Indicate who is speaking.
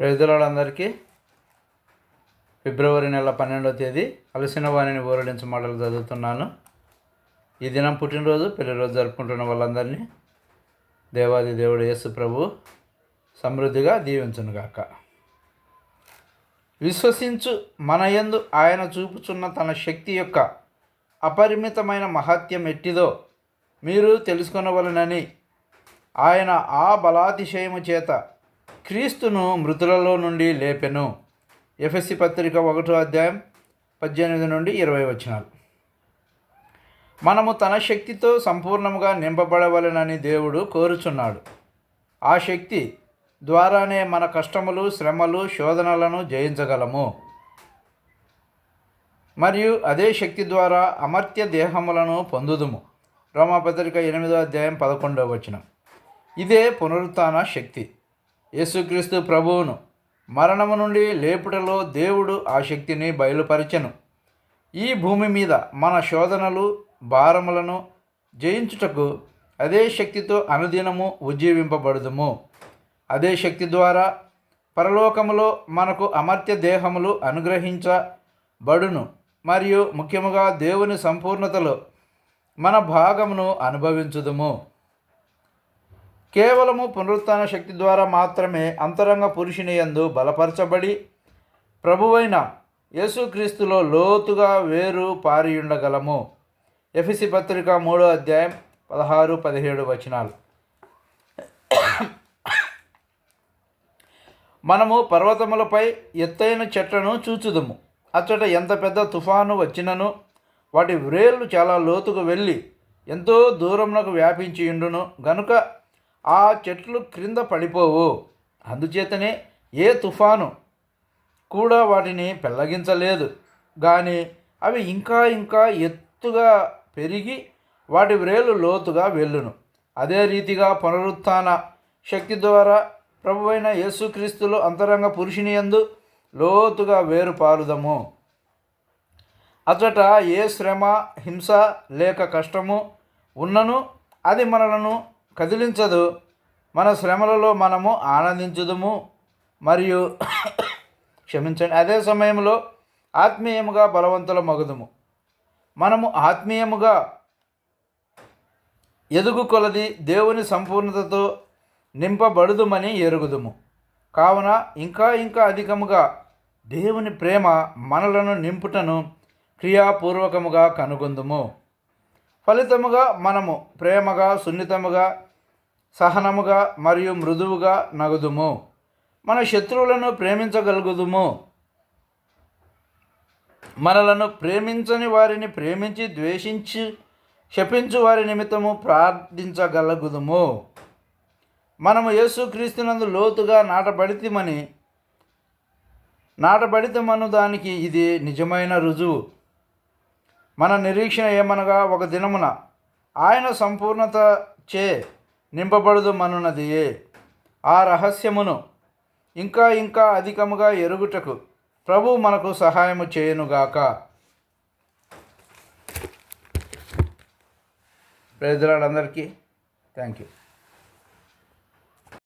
Speaker 1: ప్రజలందరికీ ఫిబ్రవరి నెల పన్నెండవ తేదీ అలసిన వాణిని ఊరడించే మాటలు చదువుతున్నాను. ఈ దినం పుట్టినరోజు పెళ్ళిరోజు జరుపుకుంటున్న వాళ్ళందరినీ దేవాది దేవుడు యేసు ప్రభు సమృద్ధిగా దీవించునుగాక. విశ్వసించు మన యందు ఆయన చూపుచున్న తన శక్తి యొక్క అపరిమితమైన మహత్యం ఎట్టిదో మీరు తెలుసుకొనవలనని ఆయన ఆ బలాతిశయము చేత క్రీస్తును మృతులలో నుండి లేపెను. ఎఫ్ఎస్సి పత్రిక ఒకటో అధ్యాయం పద్దెనిమిది నుండి ఇరవై వచనాలు. మనము తన శక్తితో సంపూర్ణముగా నింపబడవలెనని దేవుడు కోరుచున్నాడు. ఆ శక్తి ద్వారానే మన కష్టములు శ్రమలు శోధనలను జయించగలము. మరియు అదే శక్తి ద్వారా అమర్త్య దేహములను పొందుదుము. రోమాపత్రిక ఎనిమిదో అధ్యాయం పదకొండవ వచనం. ఇదే పునరుత్న శక్తి. యేసుక్రీస్తు ప్రభువును. మరణము నుండి లేపుటలో దేవుడు ఆ శక్తిని బయలుపరిచెను. ఈ భూమి మీద మన శోధనలు భారములను జయించుటకు అదే శక్తితో అనుదినము ఉజ్జీవింపబడుదుము. అదే శక్తి ద్వారా పరలోకములో మనకు అమర్త్య దేహములు అనుగ్రహించబడును. మరియు ముఖ్యముగా దేవుని సంపూర్ణతలో మన భాగమును అనుభవించుదుము. కేవలము పునరుత్న శక్తి ద్వారా మాత్రమే అంతరంగ పురుషుని యందు బలపరచబడి ప్రభువైన యేసుక్రీస్తులో లోతుగా వేరు పారియుండగలము. ఎఫిసి పత్రిక మూడో అధ్యాయం పదహారు పదిహేడు వచనాలు. మనము పర్వతములపై ఎత్తైన చెట్లను చూచుదుము. అచ్చట ఎంత పెద్ద తుఫాను వచ్చినను వాటి వ్రేళ్ళు చాలా లోతుకు వెళ్ళి ఎంతో దూరంలోకి వ్యాపించి ఉండును గనుక ఆ చెట్లు క్రింద పడిపోవు. అందుచేతనే ఏ తుఫాను కూడా వాటిని పెళ్ళగించలేదు. కానీ అవి ఇంకా ఇంకా ఎత్తుగా పెరిగి వాటి వ్రేలు లోతుగా వెళ్ళును. అదే రీతిగా పునరుత్థాన శక్తి ద్వారా ప్రభువైన యేసుక్రీస్తులు అంతరంగ పురుషుని యందు లోతుగా వేరు పారుదము ఏ శ్రమ హింస లేక కష్టము ఉన్నను అది మనలను కదిలించదు. మన శ్రమలలో మనము ఆనందించుదుము మరియు క్షమించండి. అదే సమయంలో ఆత్మీయముగా బలవంతుల మగుదుము మనము ఆత్మీయముగా ఎదుగు కొలది దేవుని సంపూర్ణతతో నింపబడుదుమని ఎరుగుదుము. కావున ఇంకా ఇంకా అధికముగా దేవుని ప్రేమ మనలను నింపుటను క్రియాపూర్వకముగా కనుగొందుము. ఫలితముగా మనము ప్రేమగా సున్నితముగా సహనముగా మరియు మృదువుగా నగుదుము. మన శత్రువులను ప్రేమించగలుగుదుము. మనలను ప్రేమించని వారిని ప్రేమించి ద్వేషించి శపించు వారి నిమిత్తము ప్రార్థించగలుగుదుము. మనము యేసుక్రీస్తునందు లోతుగా నాటబడితమని నాటబడితమను దానికి ఇది నిజమైన రుజువు. మన నిరీక్షణ ఏమనగా ఒక దినమున ఆయన సంపూర్ణత చే నింపబడదు మనున్నది ఆ రహస్యమును ఇంకా ఇంకా అధికముగా ఎరుగుటకు ప్రభు మనకు సహాయము చేయనుగాక. ప్రజలందరికీ థ్యాంక్ యూ